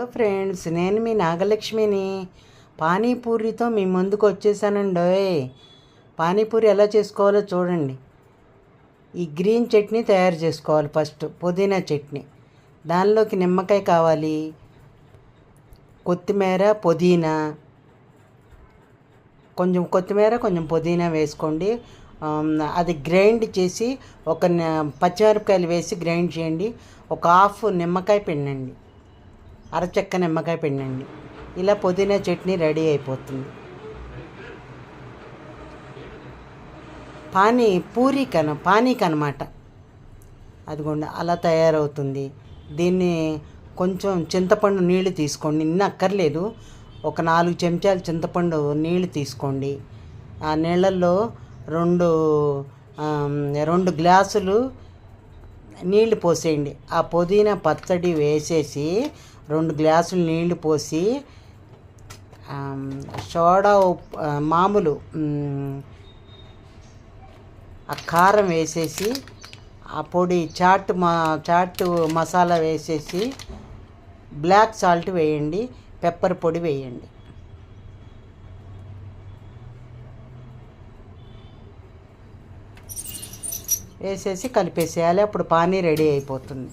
Hello friends నేను మీ నాగలక్ష్మిని. పానీపూరితో మీ ముందుకు వచ్చేసానండి. పానీపూరి ఎలా చేసుకోవాలో చూడండి. ఈ గ్రీన్ చట్నీ తయారు చేసుకోవాలి ఫస్ట్ పుదీనా చట్నీ. దానిలోకి నిమ్మకాయ కావాలి కొత్తిమీర పుదీనా. కొంచెం కొత్తిమీర కొంచెం పుదీనా వేసుకోండి. అది గ్రైండ్ చేసి ఒక పచ్చిమిరపకాయలు వేసి గ్రైండ్ చేయండి. ఒక హాఫ్ నిమ్మకాయ పిండండి. అరచెక్క నిమ్మకాయ పిండండి. ఇలా పుదీనా చట్నీ రెడీ అయిపోతుంది. పానీ పూరీకన పానీకి అనమాట అదిగోండి అలా తయారవుతుంది. దీన్ని కొంచెం చింతపండు నీళ్ళు తీసుకోండి. నిన్న అక్కర్లేదు. ఒక నాలుగు చెంచాలు చింతపండు నీళ్ళు తీసుకోండి. ఆ నీళ్ళల్లో రెండు రెండు గ్లాసులు నీళ్ళు పోసేయండి. ఆ పుదీనా పచ్చడి వేసేసి రెండు గ్లాసులు నీళ్ళు పోసి సోడా మామూలు ఆ కారం వేసేసి ఆ పొడి చాట్ మా చాట్ మసాలా వేసేసి బ్లాక్ సాల్ట్ వేయండి పెప్పర్ పొడి వేయండి. వేసేసి కలిపేసేయాలి. అప్పుడు పానీ రెడీ అయిపోతుంది.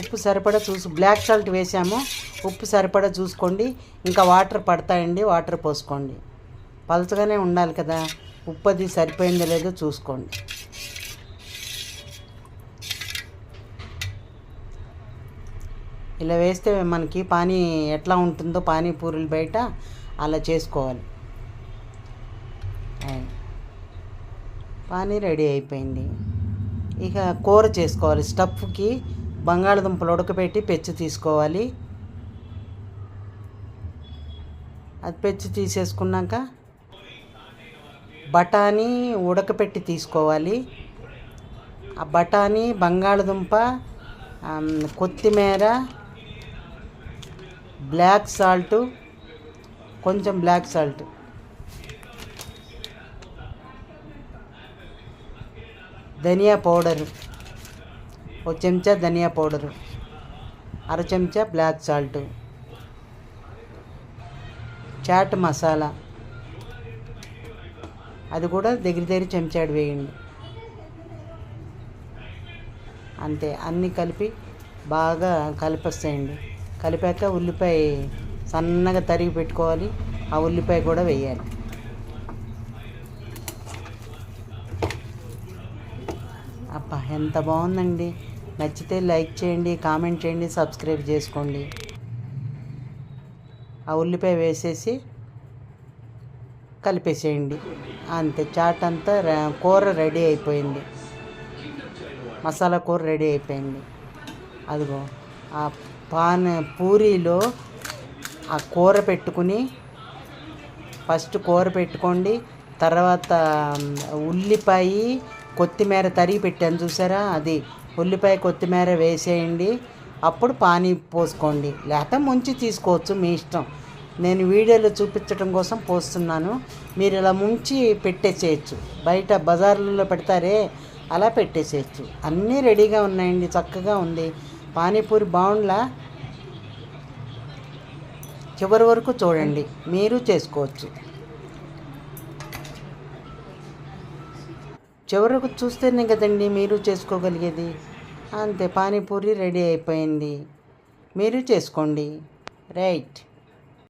ఉప్పు సరిపడా చూసు బ్లాక్ సాల్ట్ వేసాము. ఉప్పు సరిపడా చూసుకోండి. ఇంకా వాటర్ పడతాయండి. వాటర్ పోసుకోండి. పలచగానే ఉండాలి కదా. ఉప్పు అది సరిపోయిందో లేదో చూసుకోండి. ఇలా వేస్తే మనకి పానీ ఎట్లా ఉంటుందో పానీపూరీలు బయట అలా చేసుకోవాలి. ఆయ్. పానీ రెడీ అయిపోయింది. ఇక కూర చేసుకోవాలి. స్టఫ్కి బంగాళదుంపలు ఉడకబెట్టి పెచ్చు తీసుకోవాలి. అది పెచ్చు తీసేసుకున్నాక బఠానీ ఉడకపెట్టి తీసుకోవాలి. ఆ బఠానీ బంగాళదుంప కొత్తిమీర బ్లాక్ సాల్ట్ కొంచెం బ్లాక్ సాల్ట్. ధనియా పౌడరు. ఒక చెంచా ధనియా పౌడరు. అర చెంచా బ్లాక్ సాల్ట్. చాట్ మసాలా. అది కూడా దగ్గర దగ్గర చెంచాడు వేయండి. అంతే అన్నీ కలిపి బాగా కలిపేస్తాయండి కలిపాక ఉల్లిపాయ సన్నగా తరిగి పెట్టుకోవాలి. ఆ ఉల్లిపాయ కూడా వేయాలి. అబ్బా ఎంత బాగుందండి. నచ్చితే లైక్ చేయండి కామెంట్ చేయండి సబ్స్క్రైబ్ చేసుకోండి. ఆ ఉల్లిపాయ వేసేసి కలిపేసేయండి. అంతే చాట్ అంతా కూర రెడీ అయిపోయింది. మసాలా కూర రెడీ అయిపోయింది. అదిగో ఆ పాన్ పూరీలో ఆ కూర పెట్టుకుని ఫస్ట్ కూర పెట్టుకోండి. తర్వాత ఉల్లిపాయ కొత్తిమీర తరిగి పెట్టాను చూసారా? అది ఉల్లిపాయ కొత్తిమీర వేసేయండి. అప్పుడు పానీ పోసుకోండి. లేకపోతే ముంచి తీసుకోవచ్చు మీ ఇష్టం. నేను వీడియోలో చూపించడం కోసం పోస్తున్నాను. మీరు ఇలా ముంచి పెట్టేసేయచ్చు. బయట బజార్లలో పెడతారే అలా పెట్టేసేయచ్చు. అన్నీ రెడీగా ఉన్నాయండి చక్కగా ఉంది. పానీపూరి బాగుండ్లా చివరి వరకు చూడండి. మీరు చేసుకోవచ్చు. చివరకు చూస్తేనే కదండి మీరు చేసుకోగలిగేది. అంతే పానీపూరి రెడీ అయిపోయింది. మీరు చేసుకోండి. రైట్.